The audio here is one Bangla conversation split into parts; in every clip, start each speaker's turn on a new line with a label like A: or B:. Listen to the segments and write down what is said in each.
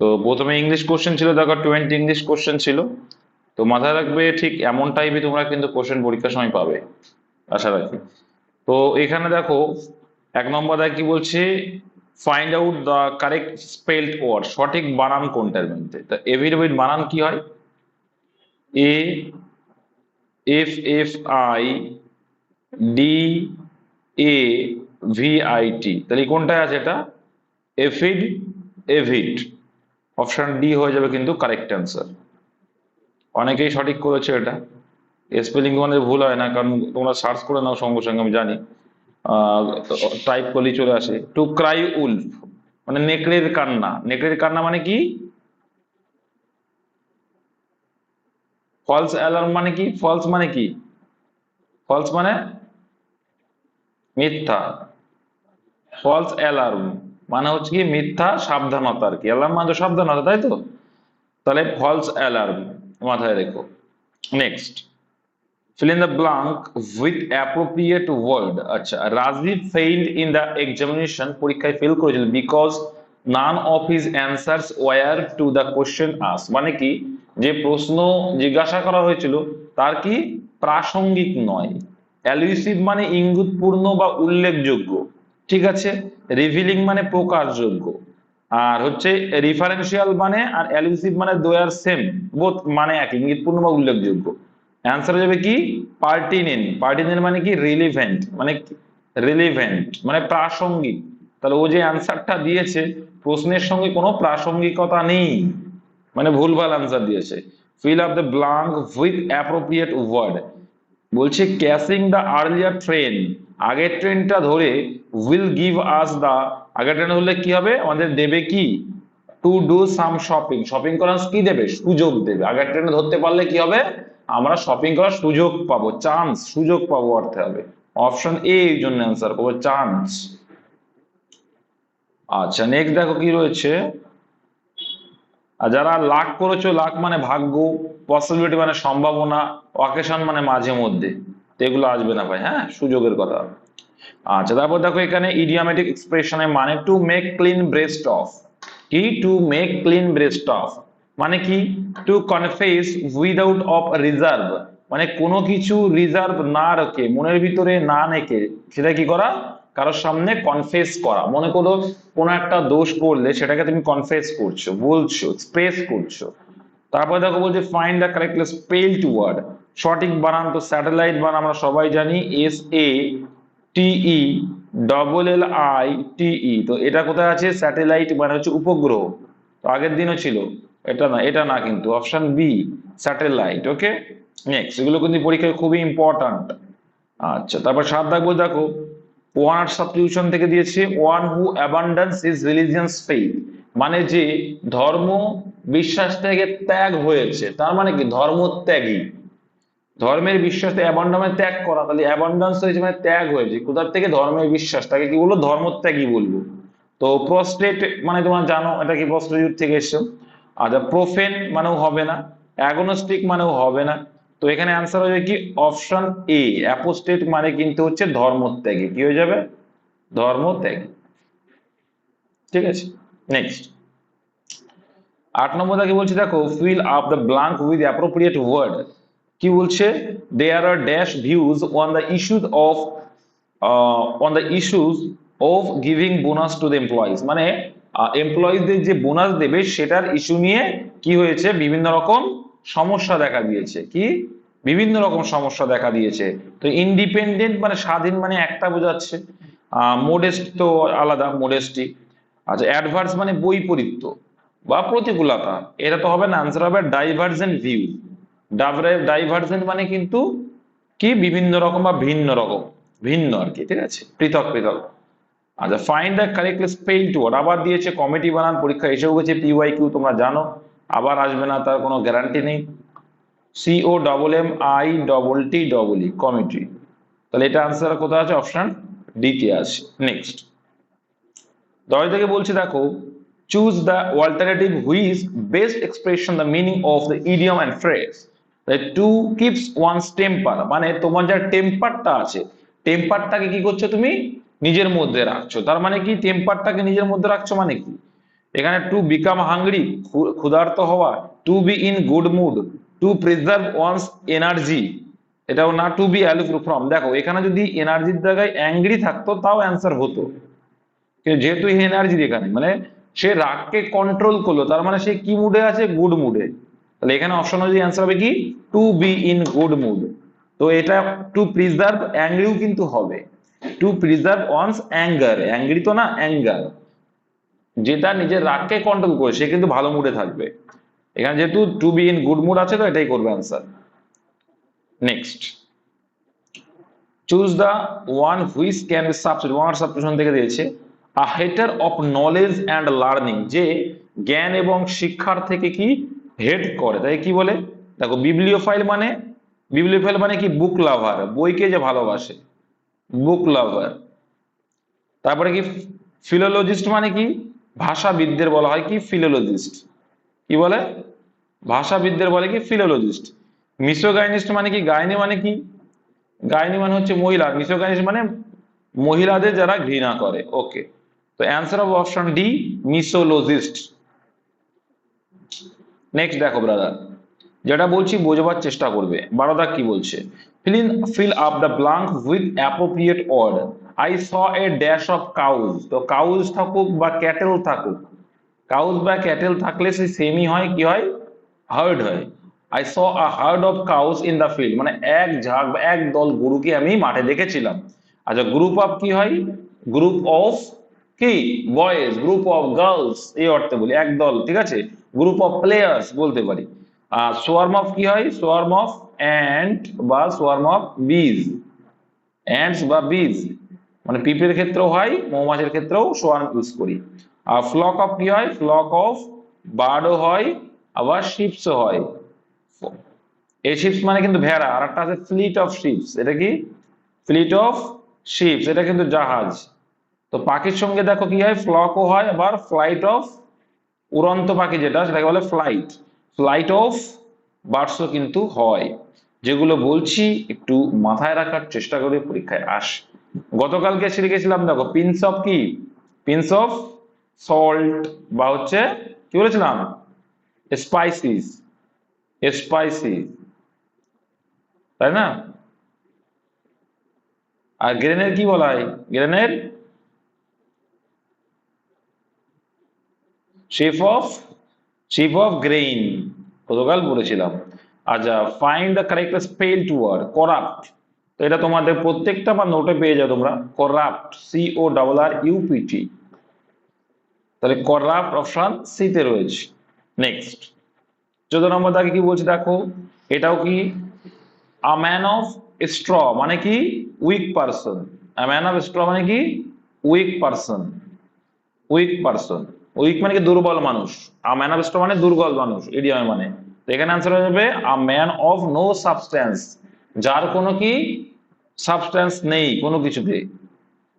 A: তো প্রথমে ইংলিশ কোশ্চেন ছিল, দেখো টোয়েন্টি ইংলিশ কোশ্চেন ছিল। তো মাথায় রাখবে ঠিক এমন টাইপই তোমরা কিন্তু কোশ্চেন পরীক্ষার সময় পাবে, আশা রাখি। তো এখানে দেখো, এক নম্বর দেখ কি বলছে find out the correct spelled word সঠিক বানান কোনটার মধ্যে? তা এভিডেভিট বানান কি হয়? A F F I D A V I T তাহলে কোনটায় আছে এটা? এফিড এভিড অপশন ডি হয়ে যাবে কিন্তু কারেক্ট অ্যান্সার অনেকেই সঠিক করেছে এটা। স্পেলিং তোমাদের ভুল হয় না, কারণ তোমরা সার্চ করে নাও সঙ্গে সঙ্গে, আমি জানি। টাইপ করলেই চলে আসে। টু ক্রাই উলফ মানে নেকড়ের কান্না। নেকড়ের কান্না মানে কি? ফলস অ্যালার্ম মানে কি? ফলস মানে কি? ফলস মানে মিথ্যা। ফলস অ্যালার্ম মানে হচ্ছে কি মিথ্যা সাবধানতা আর কি। অ্যালার্ম মানে সাবধানতা, তাই তো? তাহলে ফলস অ্যালার্ম মাথায় রেখো। Next fill in the blank with appropriate word আচ্ছা Rajeev failed in the examination পরীক্ষায় ফেল করেছিল because none of his answers were to the question asked মানে কি? যে প্রশ্ন জিজ্ঞাসা করা হয়েছিল, তার কি প্রাসঙ্গিক নয়। অ্যালুসিভ মানে ইঙ্গিতপূর্ণ বা উল্লেখযোগ্য। ঠিক আছে? রিভিলিং মানে প্রকাশযোগ্য। আর হচ্ছে রিফারেন্সিয়াল মানে আর অ্যালুসিভ মানে দোয়ার সেম বোথ মানে এক ইঙ্গিতপূর্ণ বা উল্লেখযোগ্য। অ্যান্সার যাবে কি? পার্টিনেন্ট পার্টিনেন্ট মানে কি? রিলিভেন্ট মানে রিলিভেন্ট মানে প্রাসঙ্গিক। তাহলে ও যে অ্যান্সারটা দিয়েছে, প্রশ্নের সঙ্গে কোনো প্রাসঙ্গিকতা নেই। মানে ভুলভাল অ্যান্সার দিয়েছে। Fill up the blank with appropriate word বলছে ক্যাচিং দ্য আর্লিয়ার ট্রেন আগের ট্রেনটা ধরে উইল গিভ আস দা আগের ট্রেন হলে কি হবে? আমাদের দেবে কি? To do some shopping shopping করার কি দেবে? সুযোগ দেবে। আগের ট্রেনে ধরতে পারলে কি হবে? আমরা শপিং করার সুযোগ পাবো। চান্স সুযোগ পাবো অর্থে হবে। অপশন এ এই জন্য অ্যান্সার করব চান্স আচ্ছা নেক্সট দেখো কি রয়েছে। আর যারা লাক করেছ লাক মানে ভাগ্য পসিবিলিটি মানে সম্ভাবনা অকেশন মানে মাঝে মধ্যে। তো এগুলো আসবে না ভাই হ্যাঁ? সুযোগের কথা। আচ্ছা তারপর দেখো এখানে ইডিয়ামেটিক এক্সপ্রেশনের মানে to make clean breast of কি? To make clean breast of মানে কি? To confess without of reserve মানে কোনো কিছু রিজার্ভ না রেখে, মনের ভিতরে না রেখে, সেটা কি করা? কারোর সামনে কনফেস করা। মনে করো কোনো একটা দোষ করলে সেটাকে তুমি কনফেস করছ, বলছো এক্সপ্রেস করছ। তারপরে দেখো বলছে find the correct spelled word সঠিক বানান তো স্যাটেলাইট বানান, আমরা সবাই জানি S A T E double L I T E তো এটা কোথায় আছে? স্যাটেলাইট মানে হচ্ছে উপগ্রহ। তো আগের দিনও ছিল। এটা না এটা না কিন্তু option B satellite okay next এগুলো কিন্তু পরীক্ষায় খুবই ইম্পর্ট্যান্ট আচ্ছা তারপর সাত দেখব দেখো। ওয়ান সাবস্টিটিউশন থেকে দিয়েছে one who abundance is religious faith মানে যে ধর্ম বিশ্বাস থেকে ত্যাগ হয়েছে। তার মানে কি? ধর্ম ত্যাগী ধর্মের বিশ্বাস অ্যাবান্ডামে ত্যাগ করা। তাহলে অ্যাবান্ডান্স হয়েছে মানে ত্যাগ হয়েছে। কোথার থেকে ধর্মের বিশ্বাস? তাকে কি বলব? ধর্মত্যাগী বলব। তো প্রস্টেট মানে তোমার জানো, এটা কি প্রস্টেট থেকে এসছো? আচ্ছা প্রোফেন মানেও হবে না অ্যাগনোস্টিক মানেও হবে না। তো এখানে অ্যান্সার হয়ে যাবে কি? অপশন এ অ্যাপোস্টেট মানে কিন্তু হচ্ছে ধর্মত্যাগী। কি হয়ে যাবে? ধর্মত্যাগী। ঠিক আছে? নেক্সট আট নম্বর কি বলছে, দেখো fill up the blank with appropriate word কি বলছে? There are dash views on the issues of on the issues of giving bonus to the employees মানে এমপ্লয়িজদের যে বোনাস দেবে, সেটার ইস্যু নিয়ে কি হয়েছে? বিভিন্ন রকম সমস্যা দেখা দিয়েছে। কি? বিভিন্ন রকম সমস্যা দেখা দিয়েছে। তো ইন্ডিপেন্ডেন্ট মানে স্বাধীন মানে একটা বোঝাচ্ছে। মোডেস্ট তো আলাদা মোডেস্টি আচ্ছা অ্যাডভার্স মানে বৈপরীত্য বা প্রতিকূলতা। এটা তো হবে না আনসার হবে ডাইভার্জেন্ট ভিউ ডাইভার্জেন্ট মানে কিন্তু কি? বিভিন্ন রকম বা ভিন্ন রকম। ভিন্ন আর কি, ঠিক আছে? পৃথক পৃথক। আচ্ছা find the correct spelled word আবার দিয়েছে কমিটি বানান, পরীক্ষা এসেও গেছে পিওয়াই কিউ তোমরা জানো, আবার আসবে না, তার কোনো গ্যারান্টি নেই। C O double M I double T double E committee তাহলে এটা আনসার কোথায় আছে? অপশন ডিতে আছে। নেক্সট দশ থেকে বলছি, দেখো choose the alternative which best expression the meaning of the idiom and phrase to keeps one's temper মানে তোমার যা টেম্পারটা আছে টেম্পারটাকে কি করছ তুমি? নিজের মধ্যে রাখছো। তার মানে কি? টেম্পারটাকে নিজের মধ্যে রাখছো মানে কি? এখানে টু বিকাম হাংরি ক্ষুধার্ত হওয়া to be in good mood to preserve one's energy এটাও না টু বি অ্যালুফ ফ্রম দেখো, এখানে যদি এনার্জির জায়গায় অ্যাংরি থাকতো, তাও অ্যান্সার হতো। যেহেতু এনার্জি এখানে মানে সে রাগকে কন্ট্রোল করল, তার মানে সে কি মুডে আছে? গুড মুডে তাহলে এখানে অপশন অনুযায়ী অ্যান্সার হবে কি? To be in good mood তো এটা টু প্রিজার্ভ অ্যাংরিও কিন্তু হবে। To preserve one's anger angry তো না অ্যাঙ্গার যেটা নিজের রাগকে কন্ট্রোল করে, সে কিন্তু ভালো মুডে থাকবে। এখানে যেহেতু to be in good mood আছে তো, এটাই করবে answer next choose the one which can be substitute one substitution থেকে দিয়েছে। A hater of knowledge and learning যে জ্ঞান এবং শিক্ষার থেকে কি হেড করে। তাই কি বলে? দেখো বিবলিওফাইল মানে বিবলিওফাইল মানে কি? বুক লাভার বইকে যে ভালোবাসে বুক লাভার তারপরে কি? ফিলোলজিস্ট মানে কি? ভাষাবিদদের বলা হয় কি? ফিলোলজিস্ট কি বলে? ভাষাবিদদের বলে কি? ফিলোলজিস্ট মিসোগাইনিস্ট মানে কি? গাইনি মানে কি? গাইনি মানে হচ্ছে মহিলা। মিসোগাইনিস্ট মানে মহিলাদের যারা ঘৃণা করে। ওকে তো answer of option D misologist next দেখো ব্রাদার যেটা বলছি বোঝবার চেষ্টা করবে। বারোদা কি বলছে? Fill in, fill up the blank with appropriate word. I saw a dash of cows. তো কাউজ থাকুক বা ক্যাটেল থাকুক কাউজ বা ক্যাটেল থাকলে সেই সেমই হয়, কি হয়? হার্ড হয়। I saw a herd of cows in the field মানে এক ঝাঁক বা এক দল গরুকে আমি মাঠে দেখেছিলাম। আচ্ছা গ্রুপ অফ কি হয়? গ্রুপ অফ কি? বয়েজ গ্রুপ অফ গার্লস এই অর্থে বলি, এক দল, ঠিক আছে? গ্রুপ অফ প্লেয়ার্স বলতে পারি। আর সোয়ার্ম অফ কি হয়? সোয়ার্ম অফ অ্যান্ড বা সোয়ার্ম অফ বীজ অ্যান্ডস বা বীজ মানে পিঁপড়ের ক্ষেত্রেও হয়, মৌমাছির ক্ষেত্রেও সোয়ার্ম ইউজ করি। আর ফ্লক অফ কি হয়? ফ্লক অফ বার্ডও হয়, আবার শিপসও হয়। এই শিপস মানে কিন্তু ভেড়া। আর একটা আছে ফ্লিট অফ শিপস এটা কি? ফ্লিট অফ শিপস এটা কিন্তু জাহাজ। তো পাখির সঙ্গে দেখো কি হয়? ফ্লকও হয়, আবার ফ্লাইট অফ উড়ন্ত পাখি যেটা, সেটাকে বলে ফ্লাইট ফ্লাইট অফ বার্ডসও কিন্তু হয়। যেগুলো বলছি, একটু মাথায় রাখার চেষ্টা করে পরীক্ষায় আস। গতকালকে শিখেছিলাম দেখো পিন্স অফ কি? পিন্স অফ সল্ট বা হচ্ছে, কি বলেছিলাম? স্পাইসিস স্পাইসি তাই না? আর গ্রেনের কি বলা হয়? গ্রেনের sheaf of sheaf of grain গতকাল বলেছিলাম। আচ্ছা find the correct spelled word corrupt তো এটা তোমাদের প্রত্যেকটা বা নোটে পেয়ে যাও তোমরা। Corrupt C O double R U P T তাহলে করাপ্ট অপশন সিতে রয়েছে। নেক্সট চোদ্দ নম্বর দাগে কি বলছে দেখো? এটাও কি? আ ম্যান অফ স্ট্র মানে কি? Weak person a man of straw মানে কি? Weak person weak person weak মানে কি? দুর্বল মানুষ। আ ম্যান অফ মানে দুর্বল মানুষ ইডিয়ামে মানে। তো এখানে আনসার হয়ে যাবে a man of no substance যার কোনো কি? সাবস্ট্যান্স নেই, কোনো কিছুতে।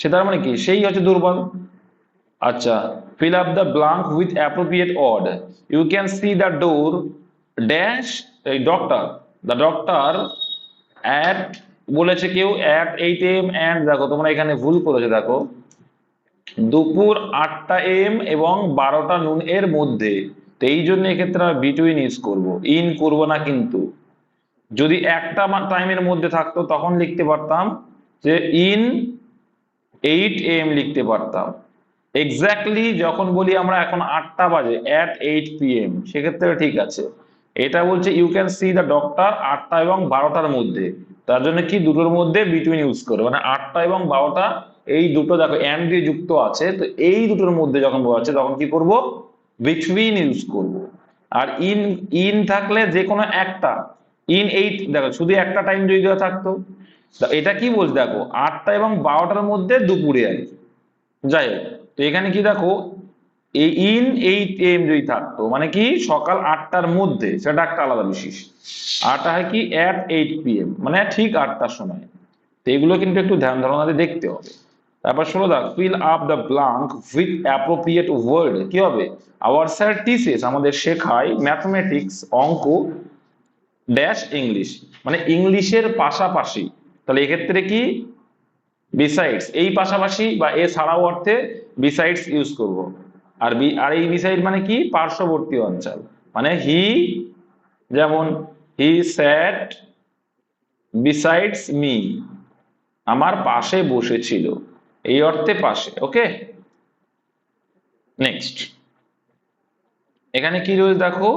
A: সেটার মানে কি? সেই হচ্ছে দুর্বল। আচ্ছা fill up the blank with appropriate word you can see the door dash a doctor, the doctor at, বলেছে কেউ at 8 am and, দেখো তোমরা এখানে ভুল করেছ, দেখো। দুপুর আটটা এম এবং বারোটা নুন এর মধ্যে। তো এই জন্য এক্ষেত্রে আমরা বিটুইন ইউজ করব। ইন করব না কিন্তু। যদি একটা টাইমের মধ্যে থাকতো তখন লিখতে পারতাম যে ইন এইট এম লিখতে পারতাম। এক্স্যাক্টলি যখন বলি আমরা এখন আটটা বাজে অ্যাট এইট পি এম সেক্ষেত্রে ঠিক আছে। এটা বলছে you can see the doctor আটটা এবং বারোটার মধ্যে। তার জন্য কি দুটোর মধ্যে বিটুইন ইউজ করে। মানে আটটা এবং বারোটা এই দুটো দেখো অ্যান্ড দিয়ে যুক্ত আছে, তো এই দুটোর মধ্যে যখন আছে তখন কি করব? বিটুইন ইউজ করব। আর ইন ইন থাকলে যে কোনো একটা ইন এইট দেখো শুধু একটা টাইম যদি দেওয়া থাকতো এটা কি বলছে দেখো, আটটা এবং বারোটার মধ্যে দুপুরে আর কি। যাই হোক, তো এখানে কি দেখো, এই ইন এইট এম যদি থাকতো মানে কি সকাল আটটার মধ্যে, সেটা একটা আলাদা বিশেষ। আটটা হয় কি অ্যাট এইট পিএম মানে ঠিক আটটার সময়। তো এগুলো কিন্তু একটু ধ্যান ধারণা দিয়ে দেখতে হবে। তারপর ষোলো দাগ fill up the blank with appropriate word কি হবে? আওয়ার স্যার টিসেস আমাদের শেখায় ম্যাথমেটিক্স অঙ্ক ড্যাশ ইংলিশ মানে ইংলিশের পাশাপাশি। তাহলে এক্ষেত্রে কি? বিসাইডস এই পাশাপাশি বা এ ছাড়াও অর্থে বিসাইডস ইউজ করব। আর বি, আর এই বিসাইড মানে কি? পার্শ্ববর্তী অঞ্চল। মানে হি যেমন হি স্যাট বিসাইডস মি আমার পাশে বসেছিল। এই অর্থে পাশে, ওকে? নেক্সট এখানে কি রয়েছে দেখো?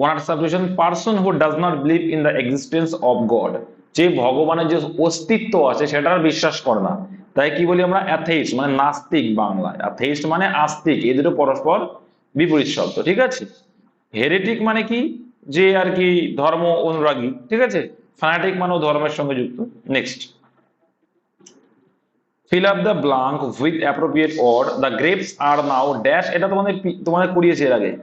A: One substitution person who does not believe in the existence of God যে ভগবানের যে অস্তিত্ব আছে সেটার বিশ্বাস করে না। তাই কি বলি আমরা? অ্যাথেইস্ট মানে নাস্তিক বাংলায়। অ্যাথেইস্ট মানে আস্তিক এদেরও পরস্পর বিপরীত শব্দ, ঠিক আছে? হেরেটিক মানে কি? যে আর কি ধর্ম অনুরাগী, ঠিক আছে? ফ্যানাটিক মানেও ধর্মের সঙ্গে যুক্ত। Next fill up the blank with appropriate word the grapes are now dash এটা তোমাদের তোমাদের করিয়েছে এর আগে।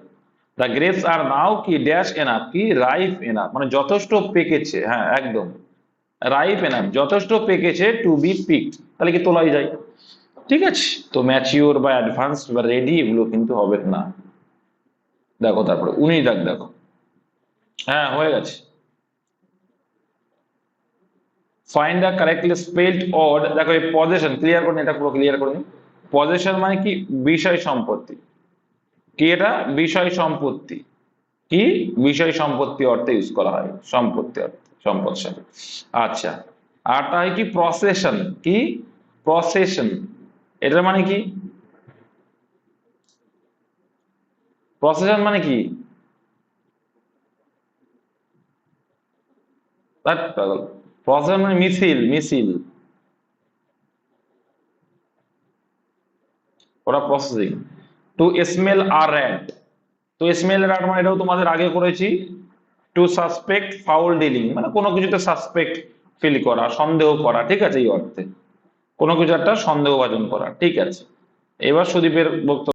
A: দ্য গ্রেপস আর নাও কি ড্যাশ এনাফ কি রাইফ আপ মানে যথেষ্ট পেকেছে। হ্যাঁ একদম। রাইফ এনাফ যথেষ্ট পেকেছে টু বি পিক তাহলে কি তোলাই যায়? ঠিক আছে। তো ম্যাচিওর বা অ্যাডভান্স বা রেডি এগুলো কিন্তু হবে না। দেখো তারপরে উনি দেখ দেখো। হ্যাঁ হয়ে গেছে। Find the correctly spelled word দেখো এই পজিশন ক্লিয়ার করে এটা পুরো ক্লিয়ার করে পজিশন মানে কি? বিষয় সম্পত্তি। কি এটা? বিষয় সম্পত্তি। কি? বিষয় সম্পত্তি অর্থে ইউজ করা হয়। সম্পত্তি অর্থে, সম্পদ আচ্ছা আরটা হয় কি? প্রসেশন কি? প্রসেশন এটা মানে কি? প্রসেশন মানে কি? প্রসেশন মানে মিছিল মিছিল। ওরা processing to smell a rat তো স্মেল র্যাট মানে এটাও তোমাদের আগে করেছি। টু সাসপেক্ট ফাউল ডিলিং মানে কোনো কিছুতে সাসপেক্ট ফিল করা, সন্দেহ করা, ঠিক আছে এই অর্থে। কোনো কিছু একটা সন্দেহভাজন করা, ঠিক আছে। এবার সুদীপের বক্তব্য